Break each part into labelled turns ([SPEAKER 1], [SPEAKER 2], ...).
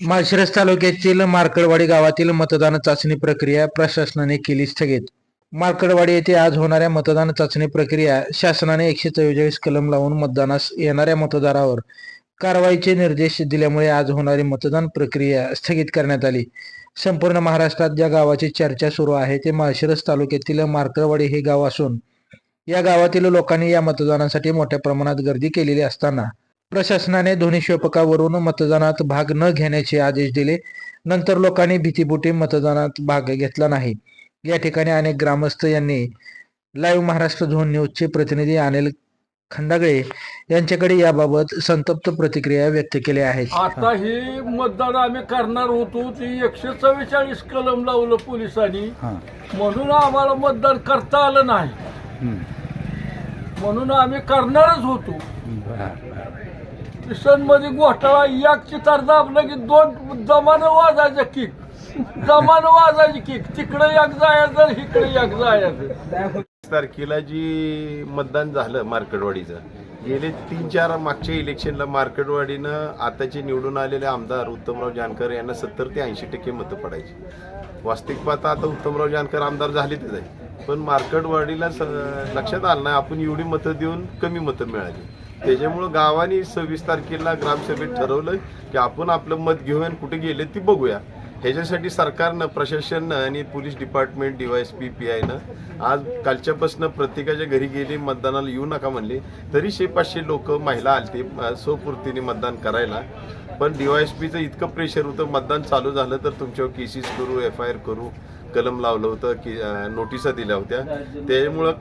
[SPEAKER 1] माळशिरस तालुक्यातील मार्कडवाडी गावातील मतदान चाचणी प्रक्रिया प्रशासनाने केली स्थगित. मार्कडवाडी येथे आज होणाऱ्या मतदान चाचणी प्रक्रिया शासनाने एकशे चव्वेचाळीस कलम लावून मतदानास येणाऱ्या मतदारावर कारवाईचे निर्देश दिल्यामुळे आज होणारी मतदान प्रक्रिया स्थगित करण्यात आली. संपूर्ण महाराष्ट्रात ज्या गावाची चर्चा सुरू आहे ते माळशिरस तालुक्यातील मार्कडवाडी हे गाव असून या गावातील लोकांनी या मतदानासाठी मोठ्या प्रमाणात गर्दी केलेली असताना प्रशासनाने ध्वनी शोपकावरून मतदानात भाग न घेण्याचे आदेश दिले. नंतर लोकांनी भीतीपोटी मतदानात भाग घेतला नाही. या ठिकाणी अनेक ग्रामस्थ यांनी लाईव्ह महाराष्ट्र झोन न्यूजचे प्रतिनिधी अनिल खंडागळे यांच्याकडे याबाबत संतप्त प्रतिक्रिया व्यक्त केल्या आहेत.
[SPEAKER 2] आता ही मतदान आम्ही करणार होतो ती एकशे चव्वेचाळीस कलम लावलं पोलिसांनी. म्हणून आम्हाला मतदान करता आलं नाही. म्हणून आम्ही करणारच होतो. मध्ये घोटाळा एक चितार दाबलं की दोन जमानं वाजायचं किक जमान वाजायची किक तिकडे एक जायचं इकडे एक जायचं.
[SPEAKER 3] तारखेला जी मतदान झालं मार्केटवाडीचं गेले तीन चार मागच्या इलेक्शनला मार्केटवाडीनं आताचे निवडून आलेले आमदार उत्तमराव जानकर यांना सत्तर ते ऐंशी टक्के मतं पडायची. वास्तविक पाहता आता उत्तमराव जानकर आमदार झालेच आहे पण मार्केटवाडीला लक्षात आलं नाही आपण एवढी मतं देऊन कमी मतं मिळाली. त्याच्यामुळं गावाने सव्वीस तारखेला ग्रामसभेत ठरवलं की आपण आपलं मत घेऊन आणि कुठे गेले ती बघूया. ह्याच्यासाठी सरकारनं प्रशासननं आणि पोलीस डिपार्टमेंट डीवायएसपी पी आयनं आज कालच्यापासून प्रत्येकाच्या घरी गेले मतदानाला येऊ नका म्हणले. तरी शे पाचशे लोक महिला आलते स्वपूर्तीने मतदान करायला. पण डीवायएसपीचं इतकं प्रेशर होतं मतदान चालू झालं तर तुमच्यावर केसेस करू एफ आय आर करू कलम लावलं होतं की नोटिसा दिल्या होत्या. त्यामुळं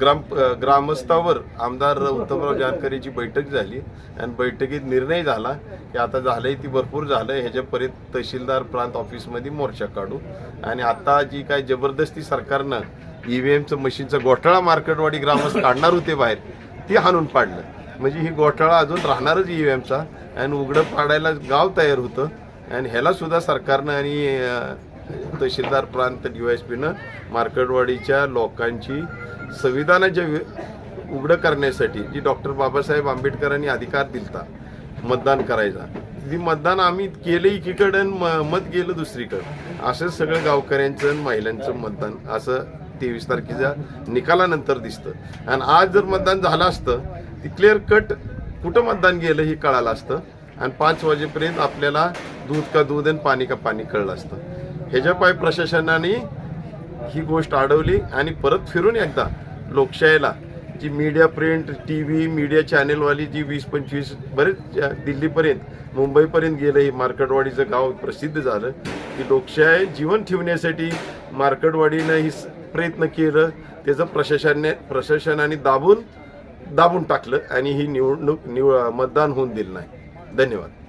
[SPEAKER 3] ग्राम ग्रामस्थावर आमदार उत्तमराव जानकरीची बैठक झाली आणि बैठकीत निर्णय झाला की आता झालंय ती भरपूर झालं परीत तहसीलदार प्रांत ऑफिसमध्ये मोर्चा काढू. आणि आता जी काय जबरदस्ती सरकारनं ईव्हीएमचं मशीनचं घोटाळा मार्केटवाडी ग्रामस्थ काढणार होते बाहेर ती हाणून पाडलं. म्हणजे ही घोटाळा अजून राहणारच ईव्हीएमचा आणि उघडं पाडायला गाव तयार होतं. आणि ह्याला सुद्धा सरकारनं आणि तहसीलदार प्रांत डीवायएसपीनं मार्केटवाडीच्या लोकांची संविधानाच्या उघडं करण्यासाठी जी डॉक्टर बाबासाहेब आंबेडकरांनी अधिकार दिलता मतदान करायचा. ती मतदान आम्ही केलं एकीकडं म- मत गेलं दुसरीकडं. असं सगळं गावकऱ्यांचं आणि महिलांचं मतदान असं तेवीस तारखेच्या निकालानंतर दिसतं. आणि आज जर मतदान झालं असतं ती क्लिअर कट कुठं मतदान गेलं हे कळालं असतं. आणि पाच वाजेपर्यंत आपल्याला दूध का दूध आणि पाणी का पाणी कळलं असतं. ह्याच्या पाय प्रशासनाने ही गोष्ट अडवली आणि परत फिरून एकदा लोकशाहीला जी media print T V media चॅनेलवाली जी वीस पंचवीस बरेच दिल्लीपर्यंत मुंबईपर्यंत गेलं हे मार्केटवाडीचं गाव प्रसिद्ध झालं की लोकशाही जीवन ठेवण्यासाठी मार्केटवाडीनं ही प्रयत्न केलं त्याचं प्रशासनाने प्रशासनाने दाबून दाबून टाकलं आणि ही निवडणूक निव मतदान होऊन दिलं नाही. धन्यवाद.